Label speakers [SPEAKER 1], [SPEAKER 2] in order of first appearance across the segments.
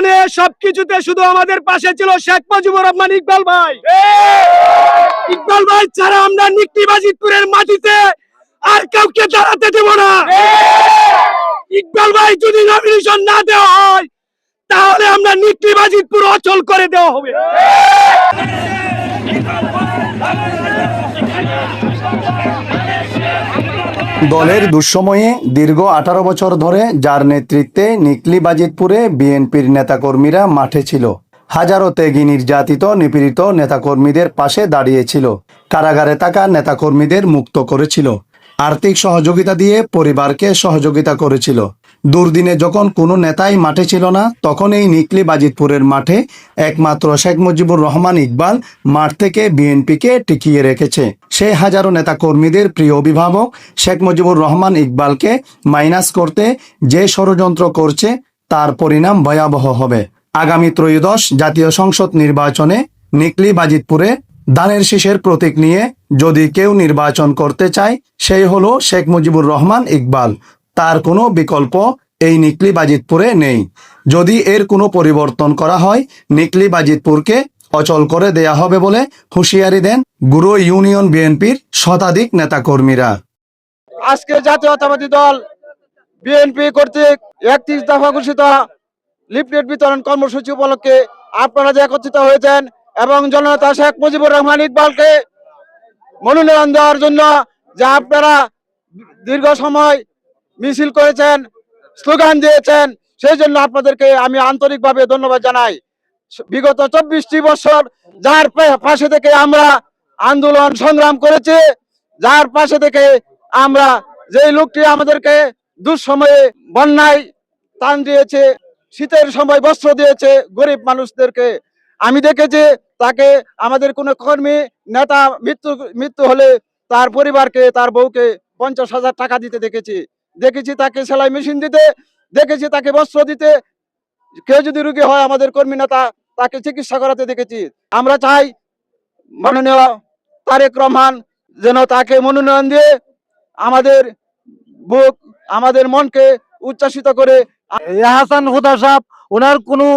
[SPEAKER 1] জীবনে সবকিছুতে শুধু আমাদের পাশে ছিল শেখ মুজিবুর রহমান ইকবাল ভাই। ইকবাল ভাই ছাড়া আমরা নিকটিবাজিতপুরের মাটিতে আর কাউকে দাঁড়াতে দেব না। ইকবাল ভাই যদি নমিনেশন না দেওয়া হয় তাহলে আমরা নিকটিবাজিতপুর অচল করে দেওয়া হবে।
[SPEAKER 2] দলের দুঃসময়ে দীর্ঘ আঠারো বছর ধরে যার নেতৃত্বে নিকলি বাজিতপুরে বিএনপির নেতাকর্মীরা মাঠে ছিল। হাজারো ত্যাগী নির্যাতিত, নিপীড়িত নেতাকর্মীদের পাশে দাঁড়িয়েছিল। কারাগারে থাকা নেতাকর্মীদের মুক্ত করেছিল। আর্থিক সহযোগিতা দিয়ে পরিবারকে সহযোগিতা করেছিল। দুর্দিনে যখন কোনো নেতাই মাঠে ছিল না, তখন এই নিকলি বাজিতপুরের মাঠে একমাত্র শেখ মুজিবুর রহমান ইকবাল মাঠ থেকে বিএনপিকে টিকিয়ে রেখেছে। সে হাজারো নেতা কর্মীদের প্রিয় অভিভাবক শেখ মুজিবুর রহমান ইকবালকে মাইনাস করতে যে ষড়যন্ত্র করছে, তার পরিণাম ভয়াবহ হবে। আগামী ত্রয়োদশ জাতীয় সংসদ নির্বাচনে নিকলি বাজিতপুরে দানের শীষের প্রতীক নিয়ে যদি কেউ নির্বাচন করতে চায়, সেই হলো শেখ মুজিবুর রহমান ইকবাল। তার কোনো বিকল্প এই নিকলি বাজিতপুরে নেই। যদি এর কোনো পরিবর্তন করা হয়, নিকলি বাজিতপুরকে অচল করে দেয়া হবে বলে হুঁশিয়ারি দেন গুরু ইউনিয়ন বিএনপির শতাধিক নেতাকর্মীরা।
[SPEAKER 1] আজকে জাতীয়তাবাদী দল বিএনপি কর্তৃক একত্রিশ দফা ঘোষিত লিফলেট বিতরণ কর্মসূচি উপলক্ষে আপনারা যে একত্রিত হয়েছেন এবং জননেতা শেখ মুজিবুর রহমান ইকবালকে মনোনয়ন দেওয়ার জন্য যে আপনারা দীর্ঘ সময় মিছিল করেছেন, স্লোগান দিয়েছেন, সেই জন্য আপনাদেরকে আমি আন্তরিকভাবে ধন্যবাদ জানাই। বিগত চব্বিশটি বছর যার পাশে থেকে আমরা আন্দোলন সংগ্রাম করেছি, যার পাশে থেকে আমরা যে লোকটি আমাদেরকে দুঃসময়ে বন্যায় টান দিয়েছে, শীতের সময় বস্ত্র দিয়েছে, গরিব মানুষদেরকে আমি দেখেছি, তাকে আমাদের কোনো কর্মী, নেতা, মৃত্যু মৃত্যু হলে তার পরিবারকে, তার বউকে পঞ্চাশ হাজার টাকা দিতে দেখেছি। দেখেছি তাকে সেলাই মেশিন দিতে, দেখেছি তাকে বস্ত্র দিতে। কেউ যদি রুগী হয় আমাদের কর্মী নেতা, তাকে চিকিৎসা করাতে দেখেছি। আমরা চাই মাননীয় তারেক রহমান যেন তাকে মনোনয়ন দিয়ে আমাদের বুক, আমাদের মনকে উচ্ছ্বাসিত করে।
[SPEAKER 3] হাসান হুদা সাহেব, ওনার কোনো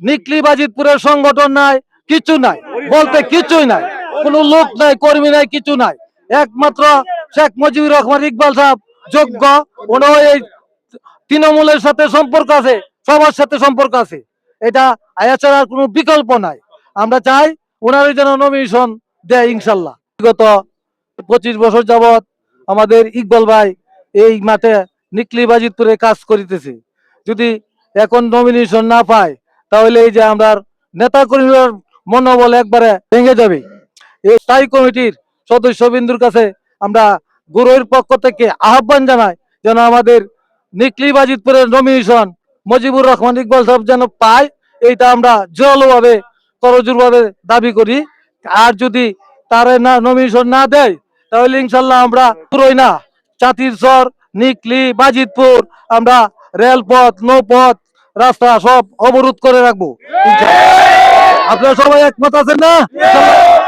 [SPEAKER 3] নিকলি বাজিতপুরের সংগঠন নাই, কিছু নাই। বলতে কিছুই নাই। কোনো লোক নাই, কর্মী নাই, কিছু নাই। একমাত্র শেখ মুজিবুর রহমান ইকবাল সাহেব যোগ্য ওনার এই তৃণমূলের সাথে সম্পর্ক আছে, সবার সাথে সম্পর্ক আছে। এটা আয়া ছাড়ার কোনো বিকল্প নাই। আমরা চাই ওনার যেন নমিনেশন দেয় ইনশাল্লাহ। বিগত পঁচিশ বছর যাবত আমাদের ইকবাল ভাই এই মাঠে নিকলি বাজিতপুরে কাজ করিতেছে। যদি এখন নমিনেশন না পায়, তাহলে এই যে আমরা নেতা কর্মীর মনোবল একবারে ভেঙে যাবে। এই স্থায়ী কমিটির সদস্য বিন্দুর কাছে আমরা গুরুর পক্ষ থেকে আহ্বান জানায় যেন আমাদের নিকলি বাজিতপুরের নমিনেশন মুজিবুর রহমান ইকবাল সাহেব যেন পায়, এইটা আমরা জোরালোভাবে, করজোরভাবে দাবি করি। আর যদি তারা না নমিনেশন না দেয়, তাহলে ইনশাল্লাহ আমরা পুরোই না চাতির চর নিকলি বাজিতপুর, আমরা রেলপথ, নৌপথ, রাস্তা সব অবরোধ করে রাখব। আপনারা সবাই একমত আছেন না?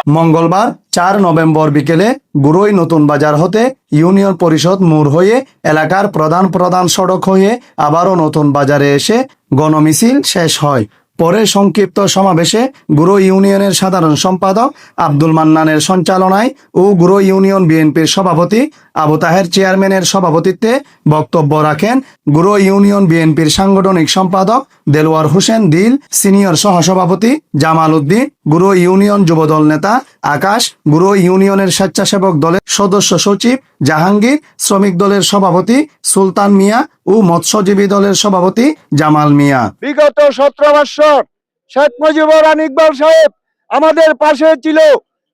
[SPEAKER 2] মঙ্গলবার চার নভেম্বর বিকেলে গুরুই নতুন বাজার হতে ইউনিয়ন পরিষদ মূর হয়ে এলাকার প্রধান প্রধান সড়ক হয়ে আবারও নতুন বাজারে এসে গণমিছিল শেষ হয়। পরে সংক্ষিপ্ত সমাবেশে গুরু ইউনিয়নের সাধারণ সম্পাদক আব্দুল মান্নানের সঞ্চালনায় ও গুরু ইউনিয়ন বিএনপির সভাপতি আবু তাহের চেয়ারম্যানের সভাপতিত্বে বক্তব্য রাখেন গুরু ইউনিয়ন বিএনপির সাংগঠনিক সম্পাদক দেলোয়ার হোসেন দিল, সিনিয়র সহসভাপতি জামাল উদ্দিন, গুরু ইউনিয়ন যুবদল নেতা আকাশ, গুরু ইউনিয়নের স্বেচ্ছাসেবক দলের সদস্য সচিব জাহাঙ্গীর, শ্রমিক দলের সভাপতি সুলতান মিয়া ও মৎস্যজীবী দলের সভাপতি জামাল মিয়া।
[SPEAKER 1] বিগত সতেরো বছর শেখ মুজিবুর ইকবাল সাহেব আমাদের পাশে ছিল,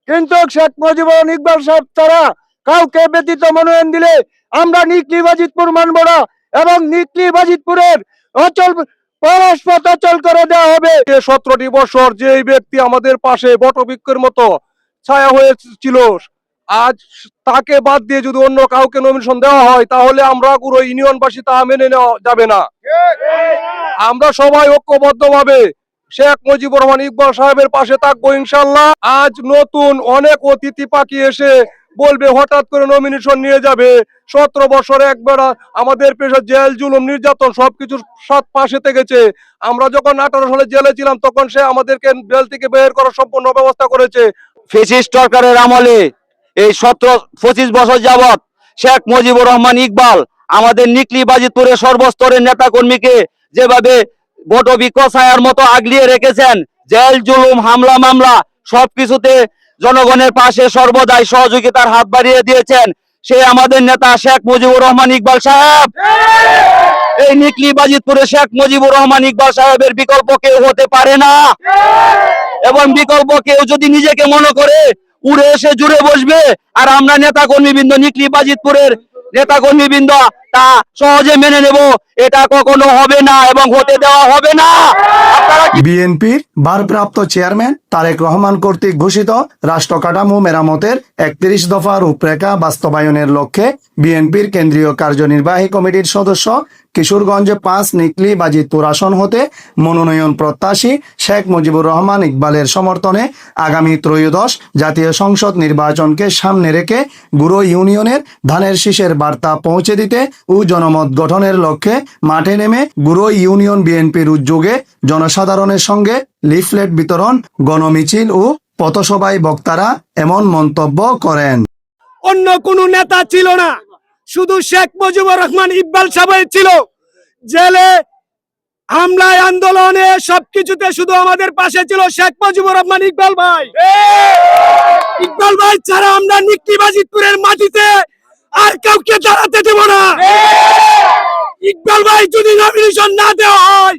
[SPEAKER 1] কিন্তু শেখ মুজিবুর ইকবাল সাহেব তারা কাউকে ব্যতীত মনোনয়ন দিলে আমরা নিকলি বাজিতপুর মানব না এবং নিকলি বাজিতপুরের অচল পরস্পর অচল করে দেওয়া হবে।
[SPEAKER 4] সতেরোটি বছর যে ব্যক্তি আমাদের পাশে বটবৃক্ষের মতো ছায়া হয়েছিল, আজ তাকে বাদ দিয়ে যদি অন্য কাউকে নমিনেশন দেওয়া হয়, তাহলে আমরা পুরো ইউনিয়নবাসী তা মেনে নেওয়া যাবে না। আমরা সবাই ঐক্যবদ্ধ ভাবে শেখ মুজিবুর রহমান ইকবাল সাহেবের পাশে থাকব ইনশাল্লাহ। আজ নতুন অনেক অতিথি পাখি এসে বলবে, হঠাৎ করে নমিনেশন নিয়ে যাবে। সতেরো বছরে একবার আমাদের পেশা জেল, জুলুম, নির্যাতন, সবকিছুর সাথ পাশে থেকেছে। আমরা যখন আঠারো সালে জেলে ছিলাম, তখন সে আমাদেরকে জেল থেকে বের করার সম্পূর্ণ ব্যবস্থা করেছে।
[SPEAKER 5] ফেসিস্ট সরকারের আমলে এই সতেরো, পঁচিশ বছর যাবৎ শেখ মুজিবুর রহমান ইকবাল আমাদের নিকলি বাজিতপুরের সর্বস্তরের নেতা কর্মীকে যেভাবে বটবৃক্ষ ছায়ার মতো আগলিয়ে রেখেছেন, জেল, জুলুম, হামলা, মামলা, সবকিছুতে জনগণের পাশে সর্বদাই সহযোগিতার হাত বাড়িয়ে দিয়েছেন সে আমাদের নেতা শেখ মুজিবুর রহমান ইকবাল সাহেব। এই নিকলি বাজিতপুরে শেখ মুজিবুর রহমান ইকবাল সাহেবের বিকল্প কেউ হতে পারে না। এবং বিকল্প কেউ যদি নিজেকে মনে করে, উড়ে এসে জুড়ে বসবে, আর আমরা নেতা কর্মীবৃন্দ নিকলি বাজিতপুরের নেতা কর্মীবৃন্দ তা সহজে মেনে নেব। এটা কখনো হবে না এবং হতে দেওয়া হবে না।
[SPEAKER 2] বিএনপির ভারপ্রাপ্ত চেয়ারম্যান তারেক রহমান কর্তৃক ঘোষিত রাষ্ট্র কাঠামো মেরামতের একত্রিশ দফা রূপরেখা বাস্তবায়নের লক্ষ্যে বিএনপির কেন্দ্রীয় কার্যনির্বাহী কমিটির সদস্য কিশোরগঞ্জ পাঁচ নিকলি বাজিতপুর আসন হতে মনোনয়ন প্রত্যাশী শেখ মুজিবুর রহমান ইকবালের সমর্থনে আগামী ত্রয়োদশ জাতীয় সংসদ নির্বাচনকে সামনে রেখে গুরো ইউনিয়নের ধানের শীষের বার্তা পৌঁছে দিতে ও জনমত গঠনের লক্ষ্যে মাঠে নেমে গুরো ইউনিয়ন বিএনপির উদ্যোগে জনসাধারণের সঙ্গে লিফলেট বিতরণ, গণমিছিল ও পথসভায় বক্তারা এমন মন্তব্য করেন।
[SPEAKER 6] অন্য কোনো নেতা ছিল না। শুধু শেখ মুজিবুর রহমান ইকবাল সাহেব ছিল। জেলে হামলায় আন্দোলনে সবকিছুতে শুধু আমাদের পাশে ছিল শেখ মুজিবুর রহমান ইকবাল ভাই। ইকবাল ভাই ছাড়া আমরা নিক্তিবাজিতপুরের মাটিতে আর কাউকে দাঁড়াতে দেব না। ইকবাল ভাই যদি নমিনেশন না দেওয়া হয়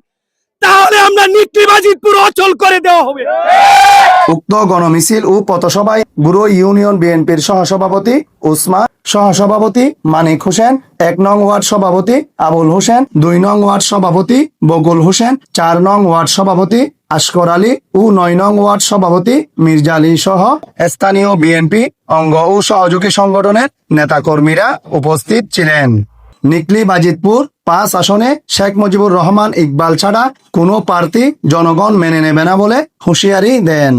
[SPEAKER 6] তাহলে আমরা নিক্তিবাজিতপুর অচল করে দেওয়া হবে।
[SPEAKER 2] উক্ত গণমিছিল ও পথসভায় গুরু ইউনিয়ন বিএনপির সহসভাপতি উসমান, সহসভাপতি মানিক হোসেন, এক নং ওয়ার্ড সভাপতি আবুল হোসেন, দুই নং ওয়ার্ড সভাপতি বকুল হোসেন, চার নং ওয়ার্ড সভাপতি আশকর আলী ও নয় নং ওয়ার্ড সভাপতি মির্জা আলী সহ স্থানীয় বিএনপি অঙ্গ ও সহযোগী সংগঠনের নেতাকর্মীরা উপস্থিত ছিলেন। নিকলি বাজিতপুর পাঁচ আসনে শেখ মুজিবুর রহমান ইকবাল ছাড়া কোনো প্রার্থী জনগণ মেনে নেবে না বলে হুঁশিয়ারি দেন।